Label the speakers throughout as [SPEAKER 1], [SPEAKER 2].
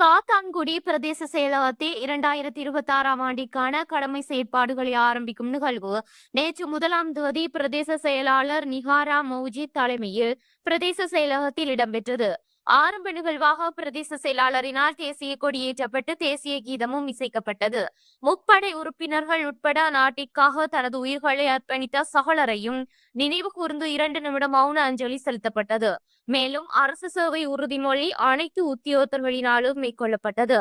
[SPEAKER 1] காத்தான்குடி பிரதேச செயலகத்தை இரண்டாயிரத்தி இருபத்தி ஆறாம் ஆண்டிற்கான கடமை செயற்பாடுகளை ஆரம்பிக்கும் நிகழ்வு. நேற்று முதலாம் தேதி பிரதேச செயலாளர் நிகாரா மௌஜி தலைமையில் பிரதேச செயலகத்தில் இடம்பெற்றது. ஆரம்ப நிகழ்வாக பிரதேச செயலாளரினால் தேசிய கொடியேற்றப்பட்டு தேசிய கீதமும் இசைக்கப்பட்டது. முப்படை உறுப்பினர்கள் உட்பட நாட்டிற்காக தனது உயிர்களை அர்ப்பணித்த சகலரையும் நினைவு கூர்ந்து இரண்டு நிமிடம் மௌன அஞ்சலி செலுத்தப்பட்டது. மேலும் அரசு சேவை உறுதிமொழி அனைத்து உத்தியோகத்தர்களினாலும் மேற்கொள்ளப்பட்டது.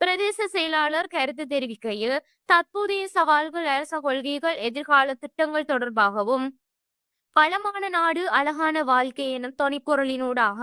[SPEAKER 1] பிரதேச செயலாளர் கருத்து தெரிவிக்கையில் தற்போதைய சவால்கள் அரச கொள்கைகள் எதிர்கால திட்டங்கள் தொடர்பாகவும் பலமான நாடு அழகான வாழ்க்கை எனும் தொனிப்பொருளினூடாக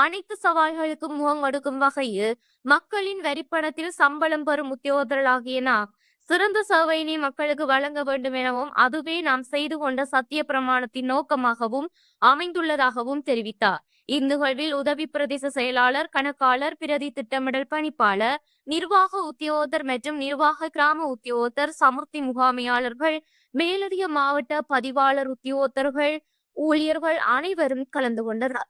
[SPEAKER 1] அனைத்து சவால்களுக்கும் முகம் கொடுக்கும் வகையில் மக்களின் வரிப்பணத்தில் சம்பளம் பெறும் உத்தியோகர்களாகியன நாம் சிறந்த சேவையினை மக்களுக்கு வழங்க வேண்டும் எனவும் அதுவே நாம் செய்து கொண்ட சத்திய பிரமாணத்தின் நோக்கமாகவும் அமைந்துள்ளதாகவும் தெரிவித்தார். இந்நிகழ்வில் உதவி பிரதேச செயலாளர் கணக்காளர் பிரதி திட்டமிடல் பணிப்பாளர் நிர்வாக உத்தியோகத்தர் மற்றும் நிர்வாக கிராம உத்தியோகத்தர் சமுர்த்தி முகாமையாளர்கள் மேலதிக மாவட்ட பதிவாளர் உத்தியோகத்தர்கள் ஊழியர்கள் அனைவரும் கலந்து கொண்டனர்.